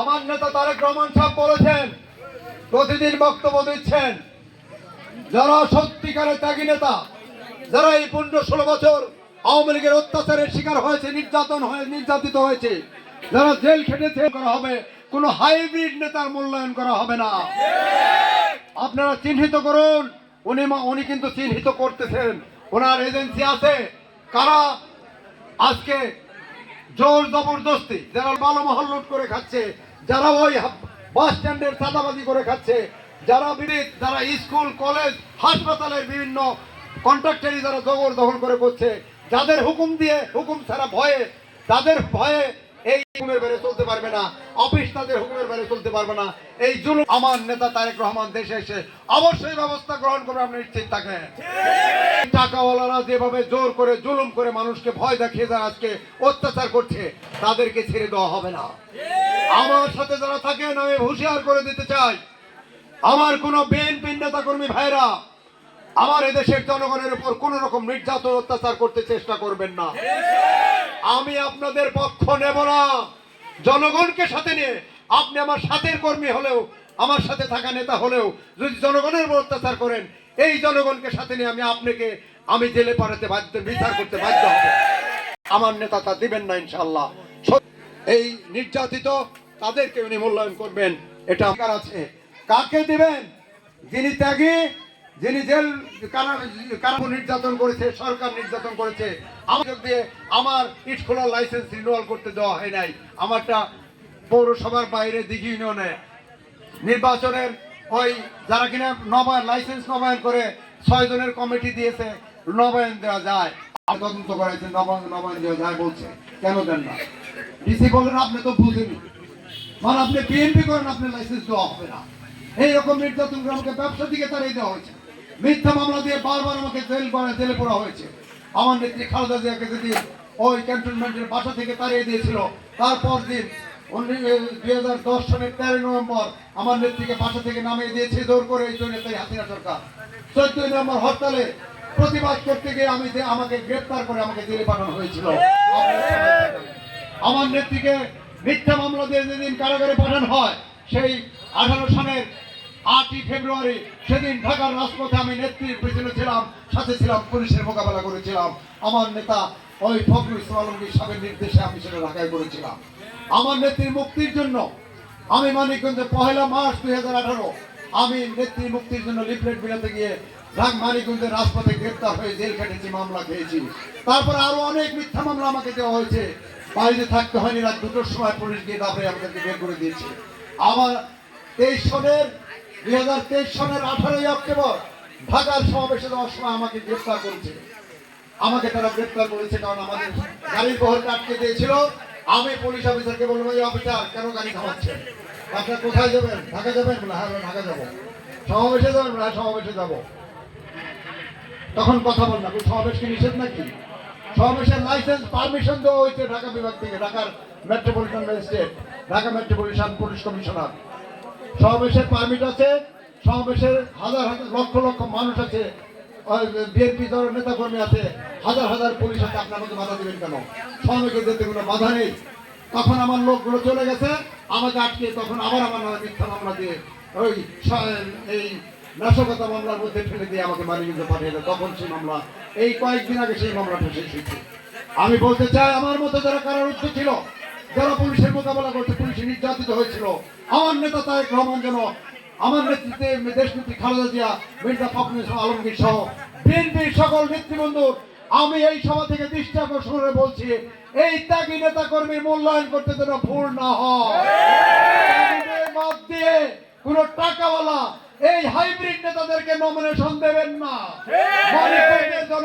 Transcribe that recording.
আমার নেতা তারেক রহমান সাহেব বলেছেন, প্রতিদিন বক্তব্য দিচ্ছেন, যারা সত্যিকারের ত্যাগী নেতা, যারা এই পনেরো ষোলো বছর আওয়ামী লীগের অত্যাচারের শিকার হয়েছে, নির্যাতন হয়ে, নির্যাতিত হয়েছে, যারা জেল খেটেছে করা হবে, কোনো হাইব্রিড নেতার মূল্যায়ন করা হবে না। আপনারা চিহ্নিত করুন, উনি উনি কিন্তু চিহ্নিত করতেছেন, ওনার এজেন্সি আছে, কারা আজকে জোর জবরদস্তি, যারা বালো মহল লুট করে খাচ্ছে, যারা ওই বাস স্ট্যান্ডের চাঁদাবাজি করে খাচ্ছে, যারা বিবিধ যারা স্কুল, কলেজ, হাসপাতালের বিভিন্ন কন্ট্রাক্টারি যারা জবর দখল করে করছে যাদের হুকুম দিয়ে, হুকুম ছাড়া ভয়ে, তাদের ভয়ে জোর করে জুলুম করে মানুষকে ভয় দেখিয়ে যারা আজকে অত্যাচার করছে, তাদেরকে ছেড়ে দেওয়া হবে না। আমার সাথে যারা থাকেন, আমি হুঁশিয়ার করে দিতে চাই। আমার কোনো বিএনপি নেতা কর্মী ভাইরা, আমার এদেশের জনগণের উপর কোন রকম নির্যাতন, অত্যাচার করতে চেষ্টা করবেন না। আমি আপনাদের পক্ষ নেব না। জনগণকে সাথে নিয়ে আপনি আমার সাথের কর্মী হলেও, আমার সাথে থাকা নেতা হলেও, যদি জনগণের উপর অত্যাচার করেন, এই জনগণকে সাথে নিয়ে আমি আপনাকে, আমি জেলে পাঠাতে বাধ্য, বিচার করতে বাধ্য হব। আমার নেতা তা দিবেন না ইনশাল্লাহ এই নির্যাতিত তাদেরকে উনি মূল্যায়ন করবেন, এটা আছে। কাকে দিবেন? যিনি ত্যাগী যিনি জেল কারা নির্যাতন করেছে, সরকার নির্যাতন করেছে আমাকে দিয়ে আমার ইট খোলার লাইসেন্স রিনুয়াল করতে দেওয়া হয় নাই। আমারটা পৌরসভার বাইরে দিঘি ইউনিয়নে। নির্বাচনের ওই যারা কিনা নবায়ন, লাইসেন্স নবায়ন করে, ছয় জনের কমিটি দিয়েছে, নবায়ন দেওয়া যায়। তদন্ত করেছে নবায়ন নবায়ন দেওয়া যায় বলছে। কেন দেন না? ডিসি আপনি তো বুঝেনি মানে আপনি বিএনপি করেন আপনি লাইসেন্স দেওয়া হবে না। এইরকম নির্যাতন করে আমাকে ব্যবসা দিকে তাড়িয়ে দেওয়া হয়েছে। মিথ্যা মামলা দিয়ে বারবার আমাকে জেল জেলে পড়া হয়েছে আমার নেত্রী খালেদা জিয়াকে যদি ওই ক্যান্টনমেন্টের বাসা থেকে তাড়িয়ে দিয়েছিল, তারপর দিন দুই হাজার দশ সনের তেরোই নভেম্বর আমার নেত্রীকে বাসা থেকে নামিয়ে দিয়েছে, জোর করে এই জন্য তাই হাসিনা সরকার চোদ্দই নম্বর হরতালে প্রতিবাদ করতে গিয়ে আমি যে আমাকে গ্রেপ্তার করে আমাকে জেলে পাঠানো হয়েছিল। আমার নেত্রীকে মিথ্যা মামলা দিয়ে যেদিন কারাগারে পাঠানো হয়, সেই আঠারো সনের আটই ফেব্রুয়ারি সেদিন ঢাকার রাজপথে আমি নেত্রীর পেছনে ছিলাম, সাথে ছিলাম, পুলিশের মোকাবেলা করেছিলাম। আমার নেতা ওই ফখরুল ইসলাম আলমগীর সাহেবের নির্দেশে আমি সেটা ঢাকায় করেছিলাম। আমার নেত্রীর মুক্তির জন্য, আমি মানিকগঞ্জে পহেলা মার্চ দুই হাজার আঠারো, আমি নেত্রী মুক্তির জন্য লিফলেট বিলাতে গিয়ে ঢাক মানিকগঞ্জের রাজপথে গ্রেপ্তার হয়ে জেল খেটেছি, মামলা খেয়েছি। তারপরে আরও অনেক মিথ্যা মামলা আমাকে দেওয়া হয়েছে। বাইরে থাকতে হয়নি রাত দুটোর সময় পুলিশ গিয়ে তারপরে আমাদেরকে বের করে দিয়েছে। আমার তেইশ সনের দুই হাজার তেইশ সনের আঠারোই অক্টোবর ঢাকার সমাবেশে দেওয়ার সময় আমাকে গ্রেপ্তার করেছে। আমাকে তারা গ্রেপ্তার করেছে কারণ আমাদের গাড়ির বহরটা আটকে দিয়েছিল। আমি পুলিশ অফিসারকে বললাম এই অফিসার কেন গাড়ি থামাচ্ছেন? আপনার কোথায় যাবেন? ঢাকা যাবেন? বলে হ্যাঁ ঢাকা যাব। সমাবেশে যাবেন? বলে, হ্যাঁ সমাবেশে যাব। তখন কথা বল না সমাবেশ নিষেধ নাকি? সমাবেশের লাইসেন্স পারমিশন দেওয়া হয়েছে ঢাকা বিভাগ থেকে ঢাকার metropolitan magistrate Dhaka metropolitan police commissioner সমাবেশের পারমিট আছে, সমাবেশের হাজার হাজার, লক্ষ লক্ষ মানুষ আছে বিএনপি দলের নেতা কর্মী আছে, হাজার হাজার পুলিশ আছে, আপনার মধ্যে বাধা দেবেন কেন? সমাবেশে যেতে কোনো বাধা নেই। তখন আমার লোকগুলো চলে গেছে, আমাকে আটকে, তখন আবার আমার মিথ্যা মামলা দিয়ে, ওই এই নাশকতা মামলার মধ্যে ফেলে দিয়ে আমাকে মানিয়ে পাঠিয়ে তখন সেই মামলা, এই কয়েকদিন আগে সেই মামলাটা শেষ হয়েছে আমি বলতে চাই, আমার মতো যারা কারারুদ্ধ ছিল, যারা পুলিশের মোকাবেলা করতে পুলিশে নির্যাতিত হয়েছিল। আমার নেতা তারেক রহমান যেন আমার নেতৃত্বে দেশ নেত্রী খালেদা জিয়া মির্জা ফখরুল ইসলাম আলমগীর সহ বিএনপির সকল নেতৃবৃন্দুর আমি এই সভা থেকে দৃষ্টি আকর্ষণ করে বলছি এই ত্যাগী নেতা কর্মী মূল্যায়ন করতে যেন ভুল না হয়। দিয়ে কোন টাকাওয়ালা এই হাইব্রিড নেতাদেরকে নমিনেশন দেবেন না।